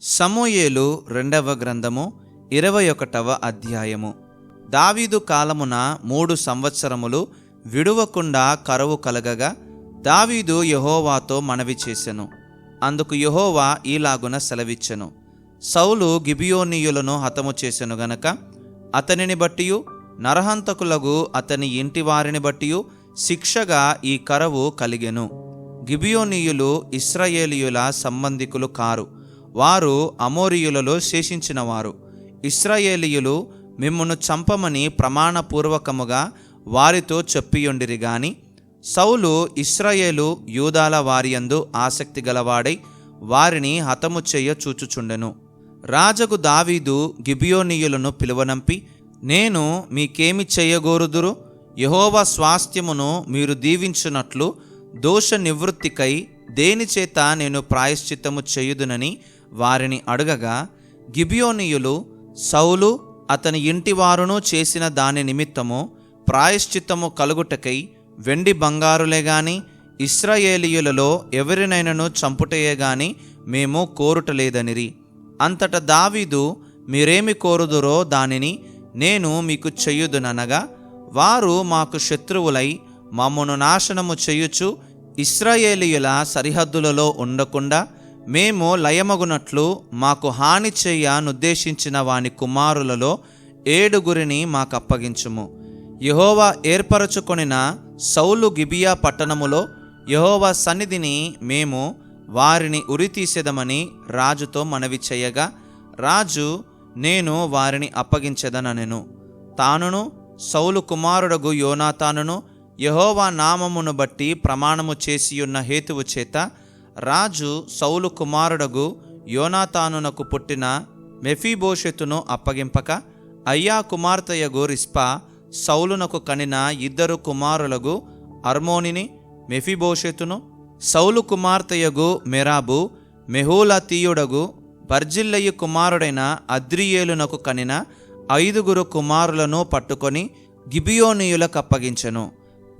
సమూయేలు రెండవ గ్రంథము ఇరవై ఒకటవ అధ్యాయము. దావీదు కాలమున మూడు సంవత్సరములు విడువకుండా కరువు కలగగా దావీదు యహోవాతో మనవి చేసెను. అందుకు యహోవా ఈలాగున సెలవిచ్చెను. సౌలు గిబియోనీయులను హతము చేసెను గనక అతనిని బట్టియు నరహంతకులగు అతని ఇంటి వారిని బట్టియు శిక్షగా ఈ కరవు కలిగెను. గిబియోనీయులు ఇస్రాయేలీయుల సంబంధికులు కారు. వారు అమోరియులలో శేషించినవారు. ఇస్రాయేలీయులు మిమ్మును చంపమని ప్రమాణపూర్వకముగా వారితో చెప్పియుండిరి గాని సౌలు ఇస్రాయేలు యూదాల వారియందు ఆసక్తి గలవాడై వారిని హతము చేయ చూచుచుండెను. రాజగు దావీదు గిబియోనీయులను పిలువనంపి నేను మీకేమి చేయగోరుదురు? యహోవా స్వాస్థ్యమును మీరు దీవించినట్లు దోష నివృత్తికై దేనిచేత నేను ప్రాయశ్చిత్తము చేయుదునని వారిని అడగగా గిబియోనీయులు సౌలు అతని ఇంటివారును చేసిన దాని నిమిత్తము ప్రాయశ్చిత్తము కలుగుటకై వెండి బంగారులే గాని ఇస్రాయేలీయులలో ఎవరినైనను చంపుటయే గాని మేము కోరుటలేదనిరి. అంతట దావీదు మీరేమి కోరుదురో దానిని నేను మీకు చెయ్యుదుననగా వారు మాకు శత్రువులై మమ్మను నాశనము చేయుచు ఇస్రాయేలీయుల సరిహద్దులలో ఉండకుండా మేము లయమగునట్లు మాకు హాని చేయనుద్దేశించిన వాని కుమారులలో ఏడుగురిని మాకప్పగించుము. యహోవా ఏర్పరచుకొనిన సౌలు గిబియా పట్టణములో యహోవా సన్నిధిని మేము వారిని ఉరితీసేదమని రాజుతో మనవి చేయగా రాజు నేను వారిని అప్పగించదనను తానును సౌలు కుమారుడగు యోనాతానును యహోవా నామమును బట్టి ప్రమాణము చేసియున్న హేతువు చేత రాజు సౌలు కుమారుడగు యోనాతానునకు పుట్టిన మెఫీబోషెతును అప్పగింపక అయ్యా కుమార్తెయగు రిస్పా సౌలునకు కనిన ఇద్దరు కుమారులగు అర్మోనిని మెఫీబోషెతును సౌలు కుమార్తెయగు మెరాబు మెహూలతీయుడగు బర్జిల్లయ్య కుమారుడైన అద్రియేలునకు కనిన ఐదుగురు కుమారులను పట్టుకొని గిబియోనీయులకు అప్పగించెను.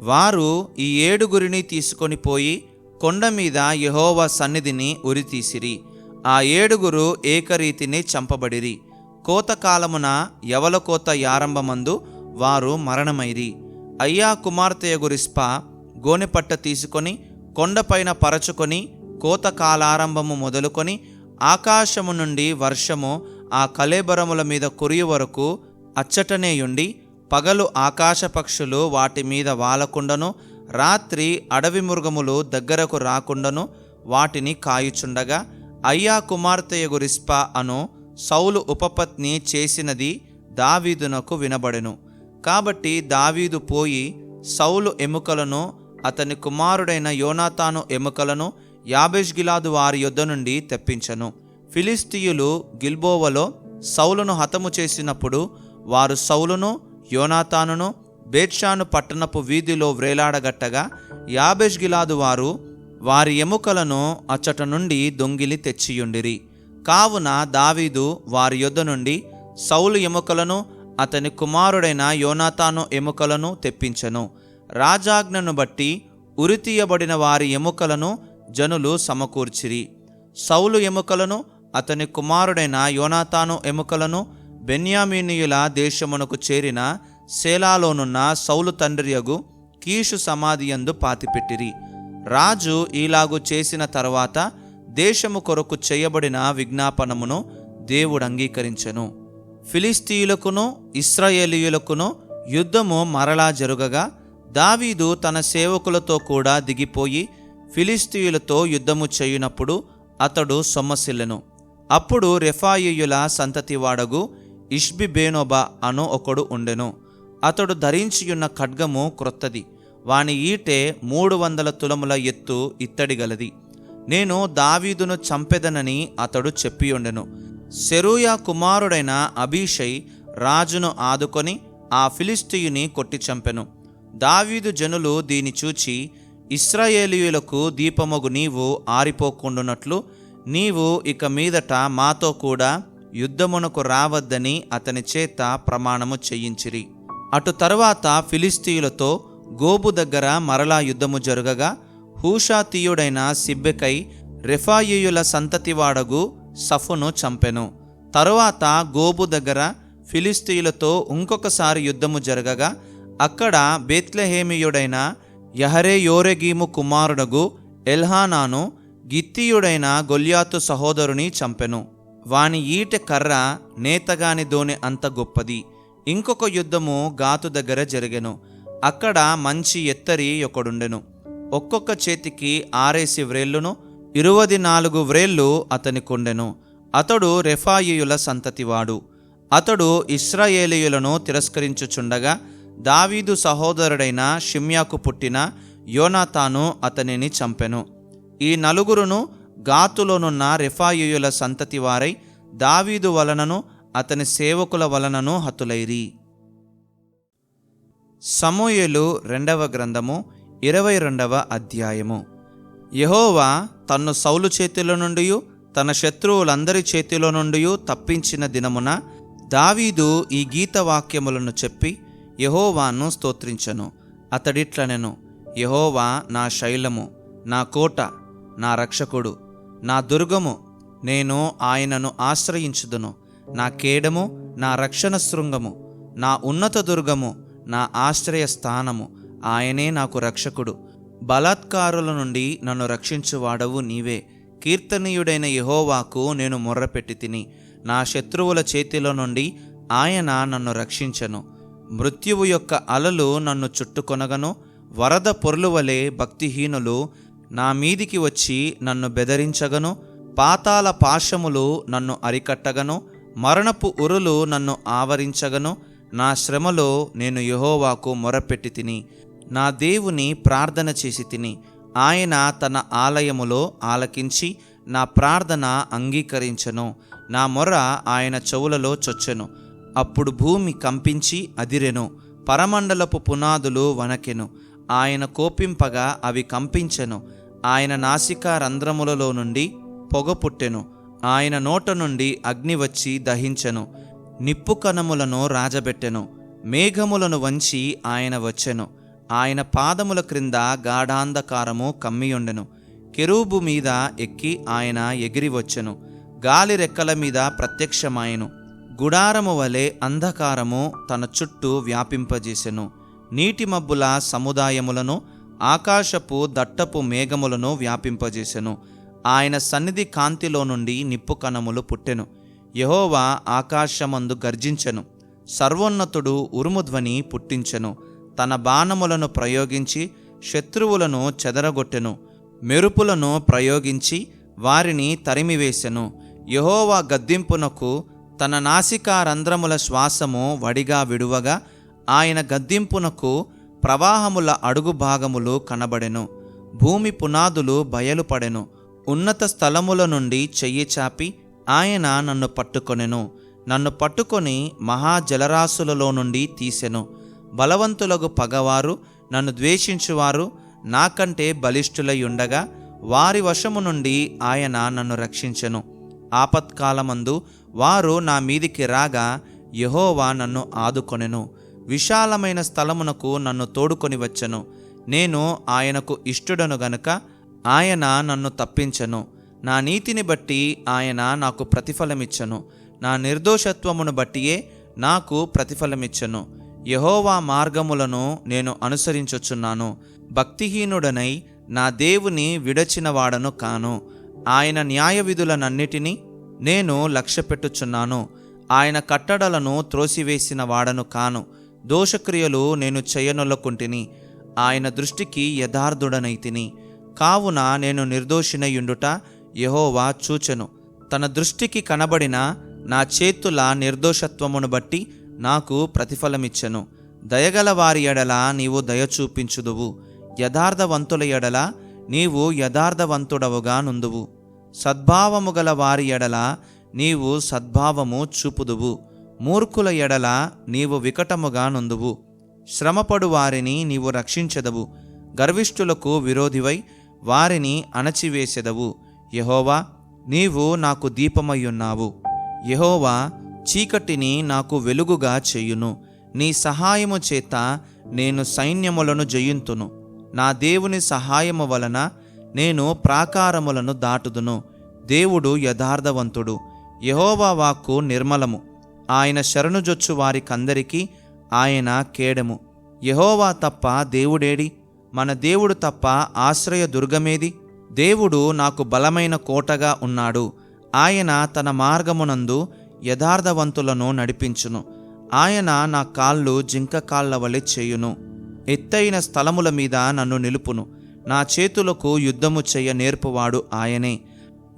వారు ఈ ఏడుగురిని తీసుకొని పోయి కొండ మీద యహోవ సన్నిధిని ఉరితీసిరి. ఆ ఏడుగురు ఏకరీతిని చంపబడిరి. కోతకాలమున యవల కోత యారంభమందు వారు మరణమైరి. అయ్యా కుమార్తెయగు రిస్పా గోనెపట్ట తీసుకొని కొండపైన పరచుకొని కోత కాలారంభము మొదలుకొని ఆకాశము నుండి వర్షము ఆ కలేబరముల మీద కురియు వరకు అచ్చటనేయుండి పగలు ఆకాశపక్షులు వాటి మీద వాలకుండను రాత్రి అడవి మృగములు దగ్గరకు రాకుండను వాటిని కాయుచుండగా అయ్యా కుమార్తెయగు రిస్పా అను సౌలు ఉపపత్ని చేసినది దావీదునకు వినబడెను. కాబట్టి దావీదు పోయి సౌలు ఎముకలను అతని కుమారుడైన యోనాతాను ఎముకలను యాబేష్గిలాదు వారి యొద్ద నుండి తెప్పించను. ఫిలిస్తీయులు గిల్బోవలో సౌలును హతము చేసినప్పుడు వారు సౌలును యోనాతానును బేత్షాను పట్టణపు వీధిలో వ్రేలాడగట్టగా యాబేష్గిలాదు వారు వారి ఎముకలను అచ్చట నుండి దొంగిలి తెచ్చియుండిరి. కావున దావీదు వారి యొద్ద నుండి సౌలు ఎముకలను అతని కుమారుడైన యోనాతాను ఎముకలను తెప్పించెను. రాజాజ్ఞను బట్టి ఉరితీయబడిన వారి ఎముకలను జనులు సమకూర్చిరి. సౌలు ఎముకలను అతని కుమారుడైన యోనాతాను ఎముకలను బెన్యామీనియుల దేశమునకు చేరిన సేలాలోనున్న సౌలు తండ్రియగు కీషు సమాధియందు పాతిపెట్టిరి. రాజు ఈలాగు చేసిన తర్వాత దేశము కొరకు చేయబడిన విజ్ఞాపనమును దేవుడు అంగీకరించెను. ఫిలిస్తీయులకును ఇస్రాయేలీయులకును యుద్ధము మరలా జరుగగా దావీదు తన సేవకులతో కూడా దిగిపోయి ఫిలిస్తీయులతో యుద్ధము చేయునప్పుడు అతడు సొమ్మసిల్లెను. అప్పుడు రెఫాయియుల సంతతివాడగు ఇష్బిబేనోబా అను ఒకడు ఉండెను. అతడు ధరించియున్న ఖడ్గము క్రొత్తది. వాని ఈటె మూడు వందల తులముల ఎత్తు ఇత్తడి గలది. నేను దావీదును చంపెదనని అతడు చెప్పియుండెను. సెరూయా కుమారుడైన అభిషై రాజును ఆదుకొని ఆ ఫిలిస్తీయుని కొట్టి చంపెను. దావీదు జనులు దీని చూచి ఇస్రాయేలీయులకు దీపమగు నీవు ఆరిపోకుండునట్లు నీవు ఇక మీదట మాతో కూడా యుద్ధమునకు రావద్దని అతని చేత ప్రమాణము చేయించిరి. అటు తరువాత ఫిలిస్తీయులతో గోబు దగ్గర మరలా యుద్ధము జరుగగా హూషాతీయుడైన సిబ్బెకై రెఫాయియుల సంతతివాడగు సఫును చంపెను. తరువాత గోబు దగ్గర ఫిలిస్తీయులతో ఇంకొకసారి యుద్ధము జరగగా అక్కడ బేత్లహేమియుడైన యహరే యోరెగీము కుమారుడగు ఎల్హానాను గిత్తీయుడైన గొల్యాతు సహోదరుని చంపెను. వాని ఈట కర్ర నేతగాని దోని అంత గొప్పది. ఇంకొక యుద్ధము గాతు దగ్గర జరిగెను. అక్కడ మంచి ఎత్తరి ఒకడుండెను. ఒక్కొక్క చేతికి ఆరేసి వ్రేళ్ళును ఇరువది నాలుగు వ్రేళ్ళు అతని కొండెను. అతడు రెఫాయియుల సంతతివాడు. అతడు ఇస్రాయేలీయులను తిరస్కరించుచుండగా దావీదు సహోదరుడైన షిమ్యాకు పుట్టిన యోనాతాను అతనిని చంపెను. ఈ నలుగురును గాతులోనున్న రెఫాయియుల సంతతి వారై దావీదు వలనను అతని సేవకుల వలనను హతులైరి సమూయలు రెండవ గ్రంథము ఇరవై రెండవ అధ్యాయము. యహోవా తన్ను సౌలు చేతిలో నుండి తన శత్రువులందరి చేతిలో నుండి తప్పించిన దినమున దావీదు ఈ గీత వాక్యములను చెప్పి యహోవాను స్తోత్రించను. అతడిట్లనెను యహోవా నా శైలము నా కోట నా రక్షకుడు నా దుర్గము నేను ఆయనను ఆశ్రయించుదును. నా కేడము నా రక్షణ శృంగము నా ఉన్నత దుర్గము నా ఆశ్రయ స్థానము ఆయనే నాకు రక్షకుడు. బలాత్కారుల నుండి నన్ను రక్షించువాడవు నీవే. కీర్తనీయుడైన యహోవాకు నేను మొర్రపెట్టి తిని నా శత్రువుల చేతిలో నుండి ఆయన నన్ను రక్షించను. మృత్యువు యొక్క అలలు నన్ను చుట్టుకొనగను వరద పొర్లు వలె భక్తిహీనులు నా మీదికి వచ్చి నన్ను బెదరించగను పాతాల పాశములు నన్ను అరికట్టగను మరణపు ఉరులు నన్ను ఆవరించగను. నా శ్రమలో నేను యహోవాకు మొరపెట్టి తిని నా దేవుని ప్రార్థన చేసి తిని ఆయన తన ఆలయములో ఆలకించి నా ప్రార్థన అంగీకరించెను. నా మొర ఆయన చెవులలో చొచ్చెను. అప్పుడు భూమి కంపించి అదిరెను. పరమండలపు పునాదులు వనకెను ఆయన కోపింపగా అవి కంపించెను. ఆయన నాసికా రంధ్రములలో నుండి పొగ పుట్టెను. ఆయన నోట నుండి అగ్ని వచ్చి దహించెను. నిప్పు కణములను రాజబెట్టెను. మేఘములను వంచి ఆయన వచ్చెను. ఆయన పాదముల క్రింద గాఢాంధకారము కమ్మియుండెను. కెరూబు మీద ఎక్కి ఆయన ఎగిరి వచ్చెను. గాలి రెక్కల మీద ప్రత్యక్షమాయెను. గుడారము వలె అంధకారము తన చుట్టూ వ్యాపింపజేసెను. నీటి మబ్బుల సముదాయములను ఆకాశపు దట్టపు మేఘములను వ్యాపింపజేసెను. ఆయన సన్నిధి కాంతిలో నుండి నిప్పు కణములు పుట్టెను. యహోవా ఆకాశమందు గర్జించెను. సర్వోన్నతుడు ఉరుముధ్వని పుట్టించెను. తన బాణములను ప్రయోగించి శత్రువులను చెదరగొట్టెను. మెరుపులను ప్రయోగించి వారిని తరిమివేసెను. యహోవా గద్దింపునకు తన నాసికా రంధ్రముల శ్వాసము వడిగా విడువగా ఆయన గద్దింపునకు ప్రవాహముల అడుగు భాగములు కనబడెను. భూమి పునాదులు బయలుపడెను. ఉన్నత స్థలముల నుండి చెయ్యి చాపి ఆయన నన్ను పట్టుకొనెను. నన్ను పట్టుకొని మహాజలరాశులలో నుండి తీసెను. బలవంతులకు పగవారు నన్ను ద్వేషించువారు నాకంటే బలిష్ఠులై ఉండగా వారి వశము నుండి ఆయన నన్ను రక్షించెను. ఆపత్కాలమందు వారు నా మీదికి రాగా యహోవా నన్ను ఆదుకొనెను. విశాలమైన స్థలమునకు నన్ను తోడుకొని వచ్చెను. నేను ఆయనకు ఇష్టుడను గనుక ఆయన నన్ను తప్పించను. నా నీతిని బట్టి ఆయన నాకు ప్రతిఫలమిచ్చను. నా నిర్దోషత్వమును బట్టియే నాకు ప్రతిఫలమిచ్చను. యహోవా మార్గములను నేను అనుసరించుచున్నాను భక్తిహీనుడనై నా దేవుని విడచినవాడను కాను. ఆయన న్యాయ విధులనన్నిటినీ నేను లక్ష్యపెట్టుచున్నాను. ఆయన కట్టడలను త్రోసివేసిన వాడను కాను. దోషక్రియలు నేను చేయనొల్లకుంటిని. ఆయన దృష్టికి యథార్థుడనైతిని కావున నేను నిర్దోషినయుండుట యహోవా చూచెను. తన దృష్టికి కనబడిన నా చేతుల నిర్దోషత్వమును బట్టి నాకు ప్రతిఫలమిచ్చెను. దయగల వారి ఎడల నీవు దయ చూపించుదువు. యథార్థవంతుల ఎడల నీవు యథార్థవంతుడవుగా నుందువు. సద్భావము గల వారి ఎడల నీవు సద్భావము చూపుదువు. మూర్ఖుల ఎడల నీవు వికటముగా నుందువు. శ్రమపడు వారిని నీవు రక్షించదవు. గర్విష్ఠులకు విరోధివై వారిని అణచివేసెదవు. యహోవా నీవు నాకు దీపమయ్యున్నావు. యహోవా చీకటిని నాకు వెలుగుగా చేయును. నీ సహాయము చేత నేను సైన్యములను జయింతును. నా దేవుని సహాయము వలన నేను ప్రాకారములను దాటుదును. దేవుడు యథార్థవంతుడు. యహోవా వాక్కు నిర్మలము. ఆయన శరణుజొచ్చు వారికందరికీ ఆయన కేడము. యహోవా తప్ప దేవుడేడి? మన దేవుడు తప్ప ఆశ్రయ దుర్గమేది? దేవుడు నాకు బలమైన కోటగా ఉన్నాడు. ఆయన తన మార్గమునందు యథార్థవంతులను నడిపించును. ఆయన నా కాళ్ళు జింక కాళ్ళ వలె చేయును. ఎత్తైన స్థలముల మీద నన్ను నిలుపును. నా చేతులకు యుద్ధము చెయ్య నేర్పువాడు ఆయనే.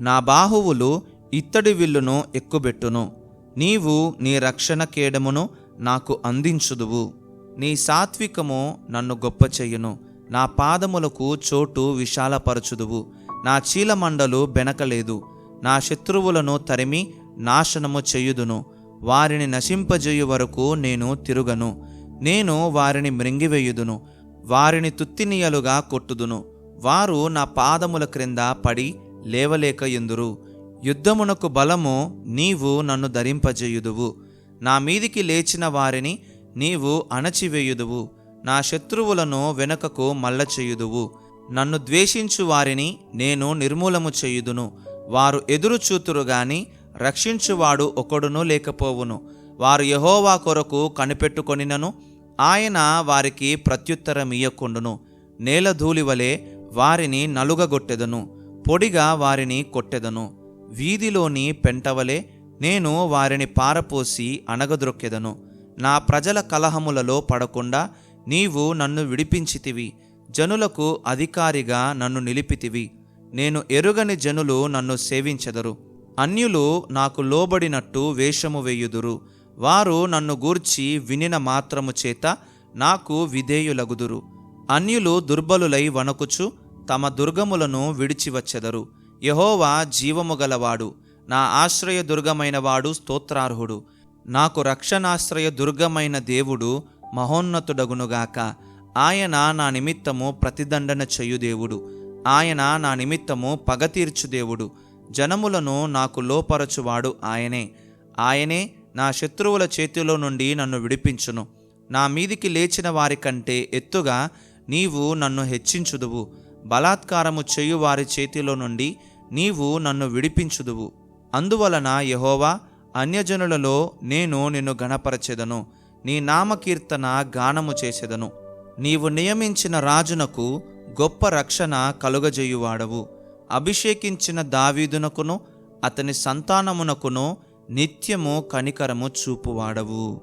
నా బాహువులు ఇత్తడి విల్లును ఎక్కుబెట్టును. నీవు నీ రక్షణ కేడమును నాకు అందించుదువు. నీ సాత్వికము నన్ను గొప్ప చెయ్యును నా పాదములకు చోటు విశాలపరచుదువు. నా చీలమండలు బెనకలేదు. నా శత్రువులను తరిమి నాశనము చేయుదును. వారిని నశింపజేయు వరకు నేను తిరుగను. నేను వారిని మృంగివేయుదును. వారిని తుత్తినీయలుగా కొట్టుదును. వారు నా పాదముల క్రింద పడి లేవలేక ఎందురు? యుద్ధమునకు బలము నీవు నన్ను ధరింపజేయుదువు. నా మీదికి లేచిన వారిని నీవు అణచివేయుదువు. నా శత్రువులను వెనుకకు మల్ల చేయుదువు నన్ను ద్వేషించు వారిని నేను నిర్మూలము చేయుదును. వారు ఎదురు చూతురు గాని రక్షించువాడు ఒకడును లేకపోవును. వారు యహోవా కొరకు కనిపెట్టుకొనినను ఆయన వారికి ప్రత్యుత్తరమియ్యకుండును. నేల ధూళి వారిని నలుగగొట్టెదను పొడిగా వారిని కొట్టెదను. వీధిలోని పెంటవలే నేను వారిని పారపోసి అణగద్రొక్కెదను నా ప్రజల కలహములలో పడకుండా నీవు నన్ను విడిపించితివి. జనులకు అధికారిగా నన్ను నిలిపితివి. నేను ఎరుగని జనులు నన్ను సేవించెదరు. అన్యులు నాకు లోబడినట్టు వేషము వేయుదురు. వారు నన్ను గూర్చి వినిన మాత్రము చేత నాకు విధేయులగుదురు. అన్యులు దుర్బలులై వణకుచు తమ దుర్గములను విడిచివచ్చెదరు. యహోవా జీవము గలవాడు. నా ఆశ్రయ దుర్గమైనవాడు స్తోత్రార్హుడు. నాకు రక్షణాశ్రయ దుర్గమైన దేవుడు మహోన్నతుడగునుగాక. ఆయన నా నిమిత్తము ప్రతిదండన చేయుదేవుడు ఆయన నా నిమిత్తము పగ దేవుడు. జనములను నాకు లోపరచువాడు ఆయనే. ఆయనే నా శత్రువుల చేతిలో నుండి నన్ను విడిపించును. నా మీదికి లేచిన వారికంటే ఎత్తుగా నీవు నన్ను హెచ్చించుదువు. బలాత్కారము చేయు వారి చేతిలో నుండి నీవు నన్ను విడిపించుదువు. అందువలన యహోవా అన్యజనులలో నేను నిన్ను గణపరచెదను నీ నామకీర్తన గానము చేసెదను. నీవు నియమించిన రాజునకు గొప్ప రక్షణ కలుగజేయువాడవు. అభిషేకించిన దావీదునకును అతని సంతానమునకును నిత్యము కనికరము చూపువాడవు.